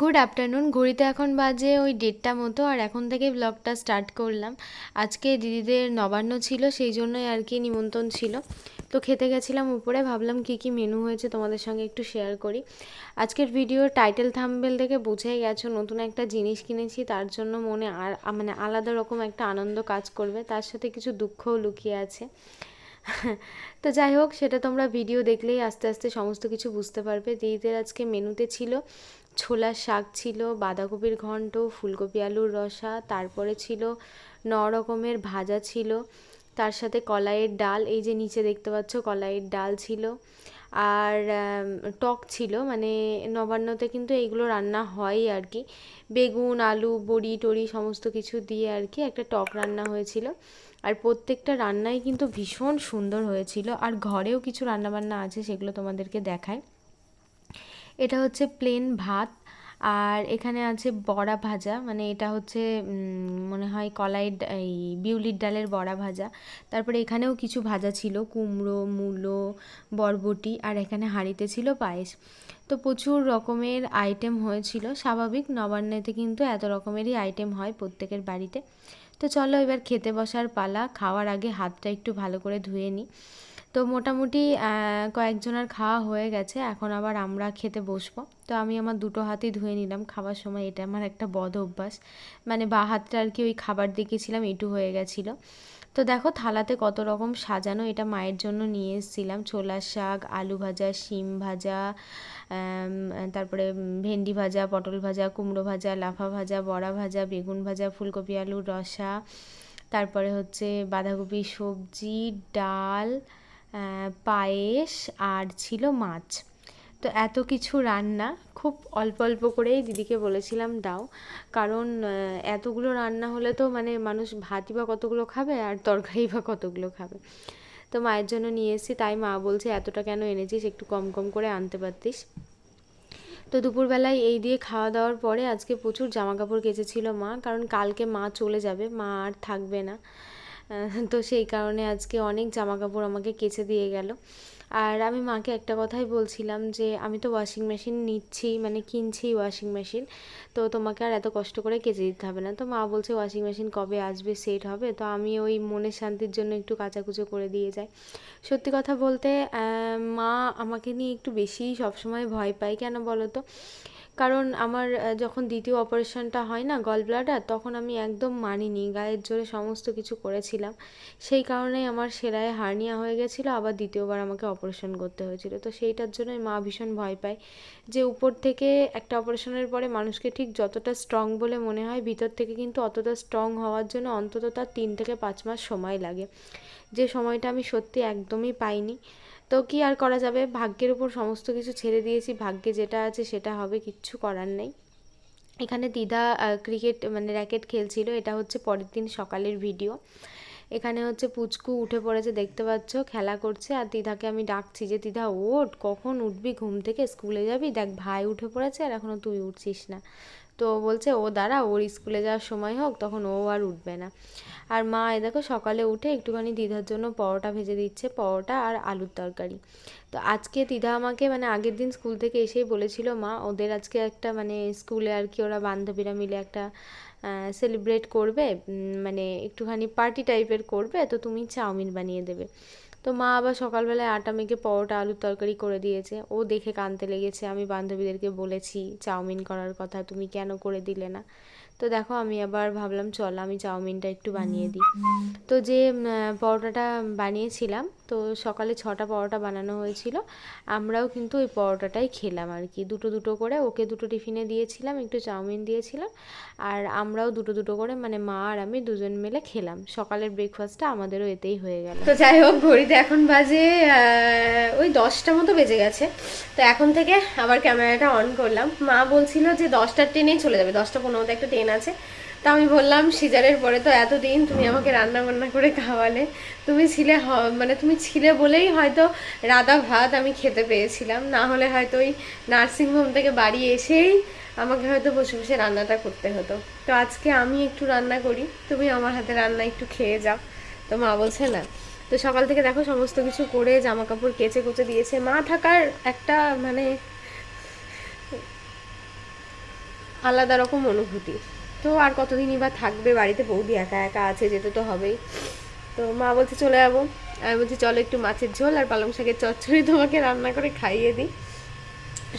Good afternoon ঘড়িতে এখন বাজে ওই দেড়টা মতো, আর এখন থেকে ব্লগটা স্টার্ট করলাম। আজকে দিদিদের নবান্ন ছিল, সেই জন্যই আর কি নিমন্ত্রণ ছিল। তো খেতে গেছিলাম উপরে, ভাবলাম কি কি মেনু হয়েছে তোমাদের সঙ্গে একটু শেয়ার করি। আজকের ভিডিওর টাইটেল থাম্বেল থেকে বুঝেই গেছো, নতুন একটা জিনিস কিনেছি, তার জন্য মনে আর মানে আলাদা রকম একটা আনন্দ কাজ করবে, তার সাথে কিছু দুঃখও লুকিয়ে আছে। তো যাই হোক, সেটা তোমরা ভিডিও দেখলেই আস্তে আস্তে সমস্ত কিছু বুঝতে পারবে। দিদিদের আজকে মেনুতে ছিল ছোলার শাক ছিল, বাঁধাকপির ঘন্ট, ফুলকপি আলুর রসা, তারপরে ছিল ন রকমের ভাজা ছিল, তার সাথে কলাইয়ের ডাল, এই যে নিচে দেখতে পাচ্ছ কলাইয়ের ডাল ছিল, আর টক ছিল মানে নবান্নতে কিন্তু এইগুলো রান্না হয় আর কি, বেগুন, আলু, বড়ি, টড়ি সমস্ত কিছু দিয়ে আর কি একটা টক রান্না হয়েছিল, আর প্রত্যেকটা রান্নাই কিন্তু ভীষণ সুন্দর হয়েছিল, আর ঘরেও কিছু রান্নাবান্না আছে সেগুলো তোমাদেরকে দেখায় এটা হচ্ছে প্লেন ভাত, আর এখানে আছে বড়া ভাজা মানে এটা হচ্ছে মনে হয় কলাইয়ের এই বিউলির ডালের বড়া ভাজা। তারপরে এখানেও কিছু ভাজা ছিল, কুমড়ো, মূলো, বরবটি, আর এখানে হাঁড়িতে ছিল পায়েস। তো প্রচুর রকমের আইটেম হয়েছিল, স্বাভাবিক, নবান্নেতে কিন্তু এত রকমেরই আইটেম হয় প্রত্যেকের বাড়িতে। তো চলো এবার খেতে বসার পালা, খাওয়ার আগে হাতটা একটু ভালো করে ধুয়ে নিই তো মোটামুটি কয়েকজনের খাওয়া হয়ে গেছে। এখন আবার আমরা খেতে বসবো। তো আমি আমার দুটো হাতই ধুয়ে নিলাম। খাবার সময় এটা আমার একটা বদ অভ্যাস। মানে বা হাতটা আর কি ওই খাবার দেখেছিলাম এটু হয়ে গেছিল। তো দেখো থালাতে কত রকম সাজানো এটা মায়ের জন্য নিয়ে এসেছিলাম। ছোলার শাক, আলু ভাজা, শিম ভাজা তারপরে ভেন্ডি ভাজা, পটল ভাজা, কুমড়ো ভাজা, লাফা ভাজা, বড়া ভাজা, বেগুন ভাজা, ফুলকপি আলুর রসা, তারপরে হচ্ছে বাঁধাকপি, সবজি, ডাল পায়েস আর ছিল মাছ। তো এত কিছু রান্না, খুব অল্প অল্প করেই দিদিকে বলেছিলাম দাও। কারণ এতগুলো রান্না হলে তো মানে মানুষ ভাতই বা কতগুলো খাবে আর তরকারি বা কতগুলো খাবে। তো মায়ের জন্য নিয়ে এসেছি, তাই মা বলছে, এতটা কেন এনেছিস? একটু কম কম করে আনতে পারতিস। তো দুপুরবেলায় এই দিয়ে খাওয়া দাওয়ার পরে আজকে প্রচুর জামা কাপড় কেচেছিল মা, কারণ কালকে মা চলে যাবে, মা আর থাকবে না। তো সেই কারণে আজকে অনেক জামা কাপড় আমাকে কেচে দিয়ে গেল। আর আমি মাকে একটা কথাই বলছিলাম যে, আমি তো ওয়াশিং মেশিন নিচ্ছি মানে কিনছি ওয়াশিং মেশিন তো তোমাকে আর এত কষ্ট করে কেচে দিতে হবে না। তো মা বলছে ওয়াশিং মেশিন কবে আসবে সেট হবে? তো আমি ওই মনের শান্তির জন্য একটু কাচাকুচো করে দিয়ে যাই। সত্যি কথা বলতে মা আমাকে নিয়ে একটু বেশিই সবসময় ভয় পায়, কেন বলো তো? কারণ আমার যখন দ্বিতীয় অপারেশনটা হয় না গল ব্লাডার তখন আমি একদম মানিনি, গায়ের জোরে সমস্ত কিছু করেছিলাম। সেই কারণেই আমার সেলায় হার্নিয়া হয়ে গেছিল, আবার দ্বিতীয়বার আমাকে অপারেশন করতে হয়েছিল। তো সেইটার জন্যই মা ভীষণ ভয় পায় যে উপর থেকে একটা অপারেশনের পরে মানুষকে ঠিক যতটা স্ট্রং বলে মনে হয়, ভিতর থেকে কিন্তু অতটা স্ট্রং হওয়ার জন্য অন্তত তার তিন থেকে পাঁচ মাস সময় লাগে। যে সময়টা আমি সত্যি একদমই পাইনি। তো কি আর করা যাবে? ভাগ্যের উপর সমস্ত কিছু ছেড়ে দিয়েছি, ভাগ্যে যেটা আছে সেটা হবে, কিচ্ছু করার নেই। এখানে দিদা ক্রিকেট মানে র্যাকেট খেলছিল, এটা হচ্ছে পরের দিন সকালের ভিডিও এখানে হচ্ছে পুচকু উঠে পড়েছে, দেখতে পাচ্ছ, খেলা করছে, আর দিদাকে আমি ডাকছি যে, দিদা, ওঠ, কখন উঠবি? ঘুম থেকে স্কুলে যাবি? দেখ, ভাই উঠে পড়েছে, আর এখনও তুই উঠছিস না। তো বলছে, ও দাঁড়া, ওর স্কুলে যাওয়ার সময় হোক, তখন ও আর উঠবে না। আর মা এ দেখো, সকালে উঠে একটুখানি দিদার জন্য পরোটা ভেজে দিচ্ছে, পরোটা আর আলুর তরকারি। তো আজকে দিদা আমাকে মানে আগের দিন স্কুল থেকে এসেই বলেছিল, মা, ওদের আজকে একটা মানে স্কুলে আর কি ওরা বান্ধবীরা মিলে একটা সেলিব্রেট করবে মানে একটুখানি পার্টি টাইপের করবে, তো তুমি চাউমিন বানিয়ে দেবে। তো মা আবার সকালবেলায় আটা মেখে পরোটা, আলুর তরকারি করে দিয়েছে। ও দেখে কানতে লেগেছে, আমি বান্ধবীদেরকে বলেছি চাউমিন করার কথা, তুমি কেন করে দিলে না? তো দেখো আমি আবার ভাবলাম, চল, আমি চাউমিনটা একটু বানিয়ে দিই। তো যে পরোটাটা বানিয়েছিলাম তো সকালে ছটা পরোটা বানানো হয়েছিল। আমরাও কিন্তু ওই পরোটাটাই খেলাম আর কি। দুটো দুটো করে ওকে দুটো টিফিনে দিয়েছিলাম, একটু চাউমিন দিয়েছিলাম আর আমরাও দুটো দুটো করে মানে মা আর আমি দুজন মিলে খেলাম। সকালের ব্রেকফাস্টটা আমাদেরও এতেই হয়ে গেল। তো যাই হোক, ঘড়িতে এখন বাজে ওই দশটা মতো বেজে গেছে। তো এখন থেকে আবার ক্যামেরাটা অন করলাম। মা বলছিল যে দশটার ট্রেনেই চলে যাবে, দশটা পনেরোতে একটা ট্রেন আছে। তা আমি বললাম, সিজারের পরে তো এতদিন তুমি আমাকে রান্না বান্না করে খাওয়ালে। তুমি ছিলে মানে তুমি ছিলে বলেই হয়তো রাধা ভাত আমি খেতে পেয়েছিলাম। না হলে হয়তো ওই নার্সিংহোম থেকে বাড়ি এসেই আমাকে হয়তো বসে বসে রান্নাটা করতে হতো। তো আজকে আমি একটু রান্না করি, তুমি আমার হাতে রান্না একটু খেয়ে যাও। তো মা বলছে, না। তো সকাল থেকে দেখো সমস্ত কিছু করে জামা কাপড় কেচে কুচে দিয়েছে। মা থাকার একটা মানে আলাদা রকম অনুভূতি। তো আর কতদিনই বা থাকবে বাড়িতে? বৌদি একা একা আছে, যেতে তো হবেই। তো মা বলছে, চলে যাব। আমি বলছি, চলো একটু মাছের ঝোল আর পালং শাকের চচ্চড়ি তোমাকে রান্না করে খাইয়ে দিই।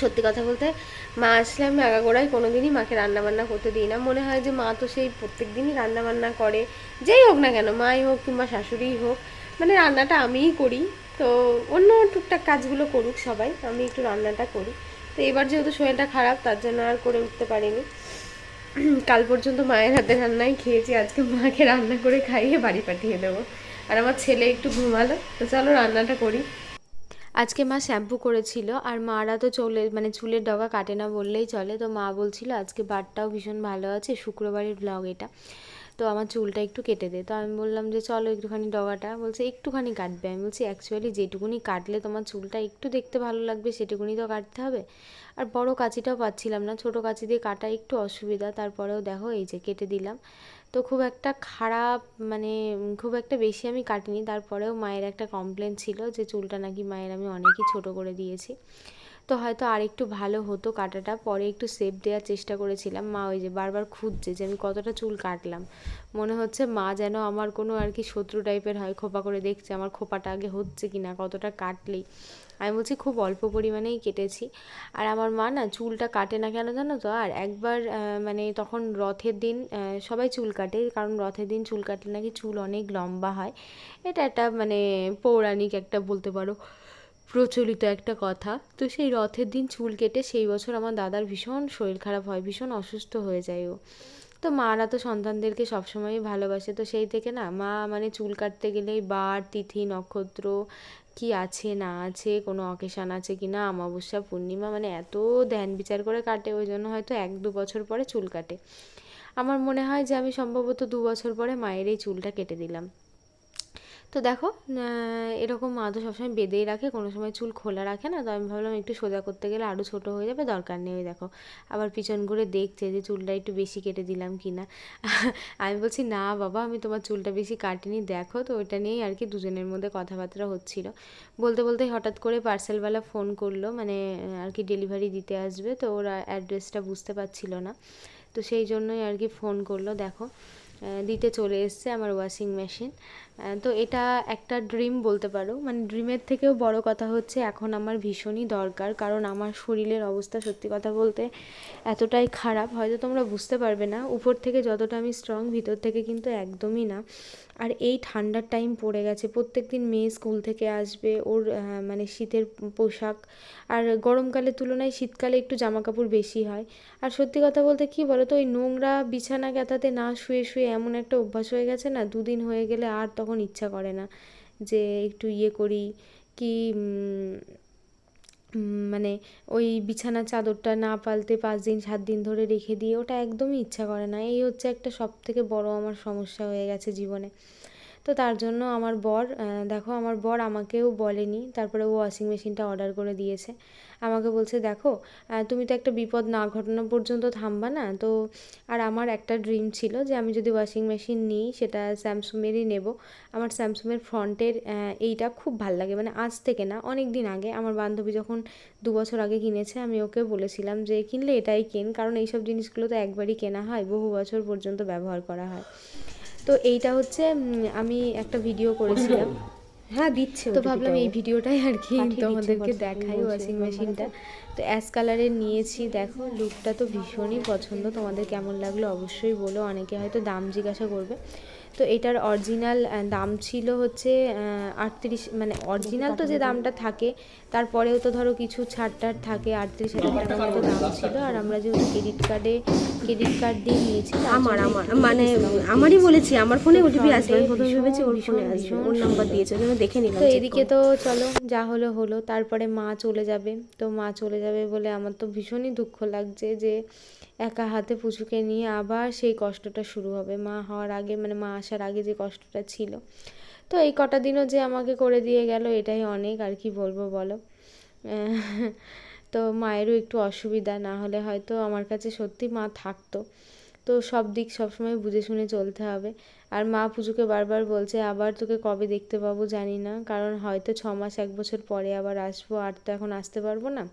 সত্যি কথা বলতে, মা আসলে আমি আগাগোড়াই কোনো দিনই মাকে রান্না বান্না করতে দিই না। মনে হয় যে মা তো সেই প্রত্যেক দিনই রান্না বান্না করে। যেই হোক না কেন, মাই হোক কিংবা শাশুড়িই হোক মানে রান্নাটা আমিই করি। তো অন্য টুকটাক কাজগুলো করুক সবাই, আমি একটু রান্নাটা করি। তো এবার যেহেতু শরীরটা খারাপ, তার জন্য আর করে উঠতে পারিনি। কাল পর্যন্ত মায়ের হাতে রান্নাই খেয়েছি, আজকে মাকে রান্না করে খাইয়ে বাড়ি পাঠিয়ে দেবো। আর আমার ছেলে একটু ঘুমালো, তো চলো রান্নাটা করি। আজকে মা শ্যাম্পু করেছিল, আর মারা তো চলে মানে চুলের ডগা কাটে না বললেই চলে। তো মা বলছিল, আজকে বারটাও ভীষণ ভালো আছে, শুক্রবারের ব্লগ এটা। তো আমার চুলটা একটু কেটে দে। তো আমি বললাম যে, চলো একটুখানি ডগাটা। বলছে, একটুখানি কাটবে। আমি বলছি অ্যাকচুয়ালি যেটুকুনি কাটলে তোমার চুলটা একটু দেখতে ভালো লাগবে, সেটুকুনি তো কাটতে হবে। আর বড় কাঁচিটাও পাচ্ছিলাম না, ছোট কাঁচি দিয়ে কাটা একটু অসুবিধা। তারপরেও দেখো এই যে কেটে দিলাম। তো খুব একটা খারাপ মানে খুব একটা বেশি আমি কাটিনি। তারপরেও মায়ের একটা কমপ্লেন ছিল যে, চুলটা নাকি মায়ের আমি অনেকই ছোট করে দিয়েছি। তো হয়তো আর একটু ভালো হতো কাটাটা। পরে একটু সেপ দেওয়ার চেষ্টা করেছিলাম। মা ওই যে বারবার খুঁজছে যে আমি কতটা চুল কাটলাম। মনে হচ্ছে মা যেন আমার কোনো আর কি শত্রু টাইপের হয়, খোপা করে দেখছে আমার খোপাটা আগে হচ্ছে কি না কতটা কাটলেই। আমি বলছি, খুব অল্প পরিমাণেই কেটেছি। আর আমার মা না চুলটা কাটে না কেন জানো তো? আর একবার মানে তখন রথের দিন সবাই চুল কাটে। কারণ রথের দিন চুল কাটলে নাকি চুল অনেক লম্বা হয়। এটা একটা মানে পৌরাণিক একটা বলতে পারো। প্রচলিত একটা কথা। তো সেই রথের দিন চুল কেটে সেই বছর আমার দাদার ভীষণ শরীর খারাপ হয়, ভীষণ অসুস্থ হয়ে যায় ও। তো মারা তো সন্তানদেরকে সবসময়ই ভালোবাসে। তো সেই থেকে না, মা মানে চুল কাটতে গেলেই বার, তিথি, নক্ষত্র কি আছে, না আছে, কোনো অকেশান আছে কি না, অমাবস্যা, পূর্ণিমা মানে এত ধ্যান বিচার করে কাটে, ওই জন্য হয়তো এক, দু বছর পরে চুল কাটে। আমার মনে হয় যে আমি সম্ভবত দু বছর পরে মায়ের এই চুলটা কেটে দিলাম। তো দেখো এরকম মা তো সবসময় বেঁধেই রাখে, কোনো সময় চুল খোলা রাখে না, তো আমি ভাবলাম একটু সোজা করতে গেলে আরও ছোট হয়ে যাবে, দরকার নেই ওই দেখো। আবার পিছন ঘুরে দেখছে যে চুলটা একটু বেশি কেটে দিলাম কি না আমি বলছি, না বাবা, আমি তোমার চুলটা বেশি কাটিনি, দেখো তো ওইটা নিয়েই আর কি দুজনের মধ্যে কথাবার্তা হচ্ছিল। বলতে বলতে হঠাৎ করে পার্সেলওয়ালা ফোন করল মানে আর কি ডেলিভারি দিতে আসবে, তো ওরা অ্যাড্রেসটা বুঝতে পারছিল না। তো সেই জন্যই আর কি ফোন করল, দেখো দিতে চলে এসছে আমার ওয়াশিং মেশিন। তো এটা একটা ড্রিম বলতে পারো। মানে ড্রিমের থেকেও বড় কথা হচ্ছে এখন আমার ভীষণই দরকার। কারণ আমার শরীরের অবস্থা সত্যি কথা বলতে এতটাই খারাপ, হয়তো তোমরা বুঝতে পারবে না। উপর থেকে যতটা আমি স্ট্রং ভিতর থেকে কিন্তু একদমই না। আর এই ঠান্ডার টাইম পড়ে গেছে প্রত্যেক দিন মেয়ে স্কুল থেকে আসবে, ওর মানে শীতের পোশাক। আর গরমকালের তুলনায় শীতকালে একটু জামা কাপড় বেশি হয়। আর সত্যি কথা বলতে কি বলো তো ওই নোংরা বিছানা গাঁথাতে না শুয়ে শুয়ে এমন একটা অভ্যাস হয়ে গেছে না, দুদিন হয়ে গেলে আর তখন ইচ্ছা করে না যে একটু ইয়ে করি কি মানে ওই বিছানা চাদরটা না পালতে পাঁচ দিন, সাত দিন ধরে রেখে দিয়ে ওটা একদমই ইচ্ছা করে না। এই হচ্ছে একটা সব থেকে বড় আমার সমস্যা হয়ে গেছে জীবনে। তো তার জন্য আমার বর দেখো আমার বর আমাকেও বলেনি। তারপরে ও ওয়াশিং মেশিনটা অর্ডার করে দিয়েছে। আমাকে বলছে, দেখো তুমি তো একটা বিপদ না ঘটানো পর্যন্ত থামবা না। তো আর আমার একটা ড্রিম ছিল যে আমি যদি ওয়াশিং মেশিন নিই, সেটা স্যামসুংয়েরই নেব। আমার স্যামসুংয়ের ফ্রন্টের এইটা খুব ভালো লাগে। মানে আজ থেকে না, অনেক দিন আগে আমার বান্ধবী যখন দু বছর আগে কিনেছে, আমি ওকে বলেছিলাম যে, কিনলে এটাই কেন? কারণ এইসব জিনিসগুলো তো একবারই কেনা হয়, বহু বছর পর্যন্ত ব্যবহার করা হয়। তো এইটা হচ্ছে আমি একটা ভিডিও করেছিলাম। হ্যাঁ দিচ্ছে তো ভাবলাম এই ভিডিওটাই আর কি তোমাদেরকে দেখাই ওয়াশিং মেশিনটা তো অ্যাশ কালারের নিয়েছি দেখো লুকটা তো ভীষণই পছন্দ। তোমাদের কেমন লাগল অবশ্যই বলো অনেকে হয়তো দাম জিজ্ঞাসা করবে। তো এটার অরিজিনাল দাম ছিল হচ্ছে আটত্রিশ মানে অরিজিনাল তো যে দামটা থাকে তারপরেও তো ধরো কিছু ছাড় টাড় থাকে আটত্রিশ হাজার টাকা মতো দাম ছিল আর আমরা যেহেতু ক্রেডিট কার্ডে ক্রেডিট কার্ড দিয়ে নিয়েছি আমার আমার মানে আমারই বলেছি আমার ফোনে ওটিপি আসবে আমি প্রথমে ভেবেছি ওর ফোনে আসবে ওর নাম্বার দিয়েছে ওই দেখে নিলাম তো এদিকে তো চলো যা হলো হলো তারপরে মা চলে যাবে তো মা চলে যাবে বলে আমার তো ভীষণই দুঃখ লাগছে যে একা হাতে পুচুকে নিয়ে আবার সেই কষ্টটা শুরু হবে। মা হওয়ার আগে মানে মা আসার আগে যে কষ্টটা ছিল। তো এই কটা দিনও যে আমাকে করে দিয়ে গেল, এটাই অনেক, আর কি বলব বলো? তো মায়েরও একটু অসুবিধা, না হলে হয়তো আমার কাছে সত্যি মা থাকতো। তো সব দিক সবসময় বুঝে শুনে চলতে হবে। আর মা পুজোকে বারবার বলছে, আবার তোকে কবে দেখতে পাবো জানি না। কারণ হয়তো ছ মাস, এক বছর পরে আবার আসব, আর তো এখন আসতে পারব না।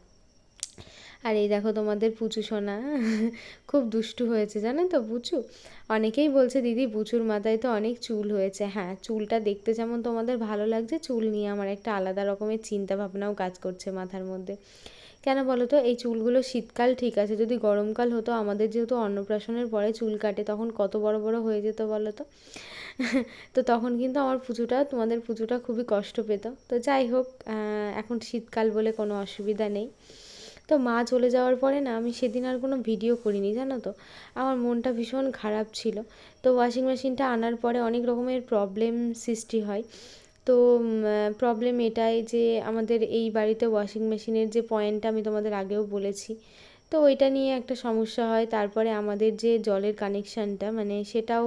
আর এই দেখো তোমাদের পুচু সোনা, খুব দুষ্টু হয়েছে, জানো তো পুচু? অনেকেই বলছে, দিদি, পুচুর মাথায় তো অনেক চুল হয়েছে। হ্যাঁ চুলটা দেখতে যেমন তোমাদের ভালো লাগছে, চুল নিয়ে আমার একটা আলাদা রকমের চিন্তা ভাবনাও কাজ করছে মাথার মধ্যে। কেন বলো তো, এই চুলগুলো শীতকাল ঠিক আছে, যদি গরমকাল হতো, আমাদের যেহেতু অন্নপ্রাশনের পরে চুল কাটে, তখন কত বড় বড় হয়ে যেত বলো তো? তো তখন কিন্তু আমার পুজোটা তোমাদের পুজোটা খুবই কষ্ট পেত। তো যাই হোক এখন শীতকাল বলে কোনো অসুবিধা নেই। তো মা চলে যাওয়ার পরে না আমি সেদিন আর কোনো ভিডিও করিনি, জানো তো? আমার মনটা ভীষণ খারাপ ছিল। তো ওয়াশিং মেশিনটা আনার পরে অনেক রকমের প্রবলেম সৃষ্টি হয়। তো প্রবলেম এটাই যে আমাদের এই বাড়িতে ওয়াশিং মেশিনের যে পয়েন্টটা আমি তোমাদের আগেও বলেছি। তো ওইটা নিয়ে একটা সমস্যা হয়। তারপরে আমাদের যে জলের কানেকশানটা মানে সেটাও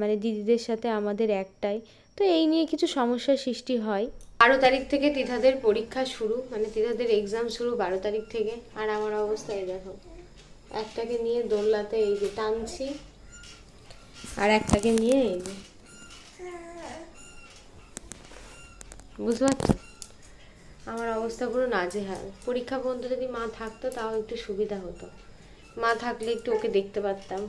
মানে দিদিদের সাথে আমাদের একটাই। তো এই নিয়ে কিছু সমস্যার সৃষ্টি হয়। বারো তারিখ থেকে তিথাদের পরীক্ষা শুরু মানে তিথাদের এক্সাম শুরু বারো তারিখ থেকে। আর আমার অবস্থা এই দেখো, একটাকে নিয়ে দোলনাতে এই যে টানছি, আর একটাকে নিয়ে এই যে। বুঝতে পারছ? আমার অবস্থা পুরো নাজে নাজেহাল। পরীক্ষা পর্যন্ত যদি মা থাকতো, তাও একটু সুবিধা হতো। মা থাকলে একটু ওকে দেখতে পারতাম।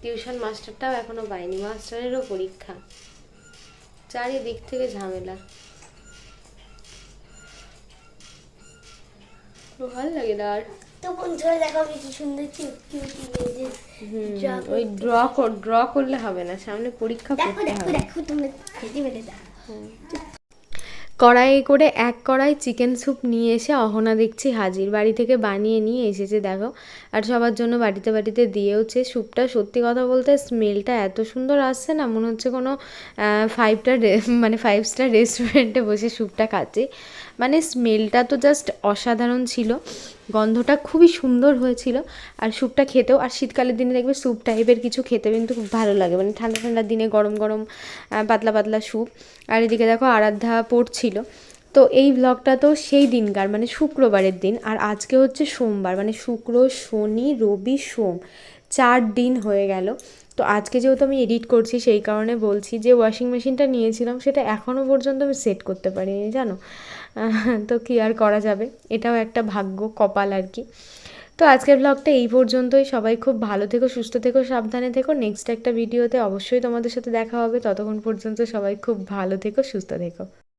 টিউশন মাস্টারটাও এখনও পাইনি, মাস্টারেরও পরীক্ষা। চারিদিক থেকে ঝামেলা। ভালো লাগে না আর। তো বন্ধুরা দেখো আমি কি সুন্দর কিউট কিউট ওই ড্র ড্র করলে হবে না সামনে পরীক্ষা দেখো করতে দেখো হবে। দেখো তোমরা খেতে পেরে দেখো। কড়াই করে এক কড়াই চিকেন স্যুপ নিয়ে এসে অহনা দেখছি হাজির। বাড়ি থেকে বানিয়ে নিয়ে এসেছে, দেখো। আর সবার জন্য বাড়িতে বাড়িতে দিয়েওছে স্যুপটা। সত্যি কথা বলতে স্মেলটা এত সুন্দর আসছে না, মনে হচ্ছে কোনো ফাইভটা মানে ফাইভ স্টার রেস্টুরেন্টে বসে স্যুপটা খাচ্ছি। মানে স্মেলটা তো জাস্ট অসাধারণ ছিল। গন্ধটা খুবই সুন্দর হয়েছিল। আর স্যুপটা খেতেও, আর শীতকালের দিনে দেখবে স্যুপ টাইপের কিছু খেতে কিন্তু খুব ভালো লাগে। মানে ঠান্ডা ঠান্ডার দিনে গরম গরম পাতলা পাতলা স্যুপ। আর এদিকে দেখো আরাধ্যা পড়ছিল। তো এই ব্লগটা তো সেই দিনকার মানে শুক্রবারের দিন। আর আজকে হচ্ছে সোমবার মানে শুক্র, শনি, রবি, সোম। চার দিন হয়ে গেল। তো আজকে যেহেতু আমি এডিট করছি, সেই কারণে বলছি যে ওয়াশিং মেশিনটা নিয়েছিলাম, সেটা এখনও পর্যন্ত আমি সেট করতে পারিনি, জানো? তো কি আর করা যাবে? এটাও একটা ভাগ্য, কপাল আর কি। তো আজকের ব্লগটা এই পর্যন্তই। সবাই খুব ভালো থেকো, সুস্থ থেকো, সাবধানে থেকো। নেক্সট একটা ভিডিওতে অবশ্যই তোমাদের সাথে দেখা হবে। ততক্ষণ পর্যন্ত সবাই খুব ভালো থেকো, সুস্থ থেকো।